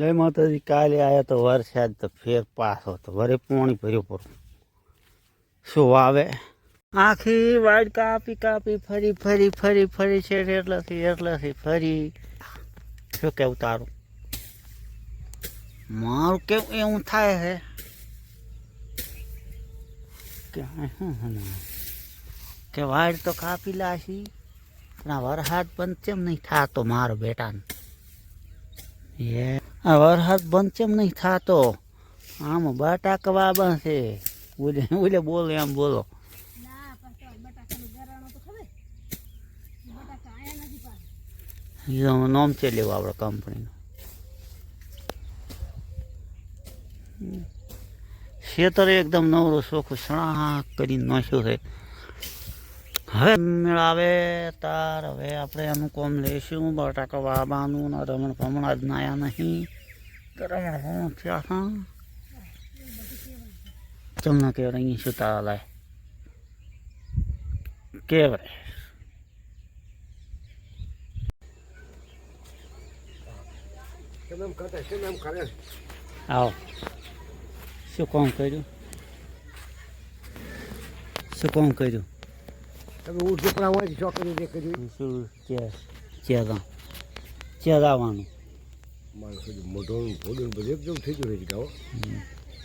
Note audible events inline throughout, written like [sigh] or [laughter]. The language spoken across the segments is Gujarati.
જય માતાજી, કાલે આવ્યા તો વરસાદ તો ફેર પાછો તો વરે પાણી ભર્યું પૂરું. શું આવે આખી વાડ કાપી કાપી ફરી ફરી ફરી ફરી છે એટલાથી એટલાથી ફરી. શું કેવું તારું? મારું કેવું એવું થાય છે કે વાડ તો કાપી લાશી, પણ વરસાદ પણ કેમ નહીં થતો મારો બેટાને? એ આ વરસાદ બંધ કેમ નહીં થાતો? આમ બટાકા બાબા છે ઉલે બોલે બોલો. એમ બોલો નામ છે લેવું આપણે કંપનીનું. ખેતર એકદમ નવરું ચોખ્ખું સણાક કરીને નાખ્યું છે. હવે મેળાવે, તાર હવે આપણે એનું કોમ લઈશું. બટાકા વાબાનું ને રમણ ભમણ જ નાયા નહીં. તો રમણ ભમણ થયા હા. તમને કે અહીં શું તારા લાય? કરે આવો. શું કોમ કર્યું? શું કોમ કર્યું? તમે ઉઠજો છોકરા હોય છોકરી જે કર્યું શું ચેરા ચેરાવાનું મારું કીધું મોઢું ફોડું બધું એકદમ થઈ ગયું છે ગાવો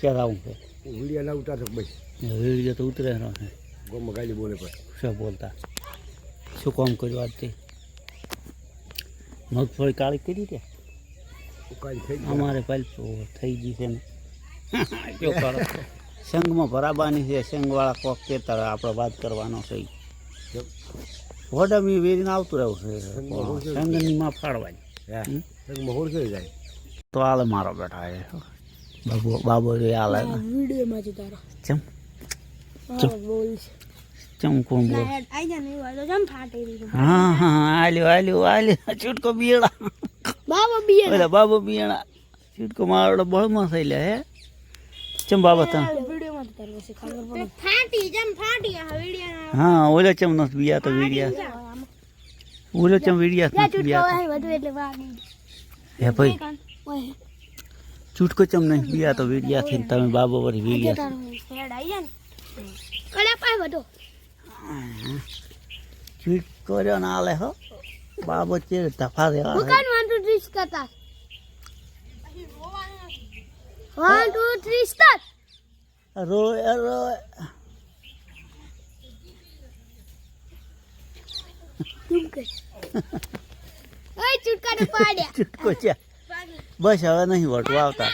ચેરાવું છે વીડિયો ના ઉતાર ભાઈ વીડિયો તો ઉતરે છે. ગોમાં ગાલી બોલે પણ શું બોલતા? શું કામ કર્યું આજથી? મગફળી કાળી કરી દે અમારે પહેલ થઈ ગઈ છે ને. [laughs] સંઘમાં ભરાબાની છે સંઘવાળા કોક કહેતા આપણે વાત કરવાનો છે વડામી વેરીને આવતું રહેવું છે? સંઘની માં હમ? મહોર થઈ જાય. તો હાલ મારો બેઠા એ બાબુ બાબુ રે હાલે. ને વિડીયોમાં જ તારો. ચમ. ચમ. કોણ બોલ? આઈ જા નહીં હોય જમ ફાટી રહ્યું. હા હા આલ્યો આલ્યો આલ્યો. છૂટકો બિયડા. બાબા ઓલા બાબુ બિયણા છૂટકો મારો બળમાં થઈ લે હે? ચમ બાબા તા જ તારો છે ખબર પડે. ફાટી જમ ફાટી આ વીડિયો હા ઓલો ચમ નથી બીયા તો વીડિયા. ઓલો ચમ વીડિયા નથી બિયા. વધુ એટલે વાગી હે ભાઈ ચૂટકો ચમ નહીં બીયા તો વીડિયા થી તમે બાબો વળી વીડિયા હેડ ને. પાય વધો. ચૂટકો રે ના લે હો. બાબો ચે તફા દેવા દુકાન ટુ થ્રી કરતા વન ટુ થ્રી સ્ટાર્ટ રોય rồi ચુટકો છે. બસ હવે નહીં વટવા આવતા.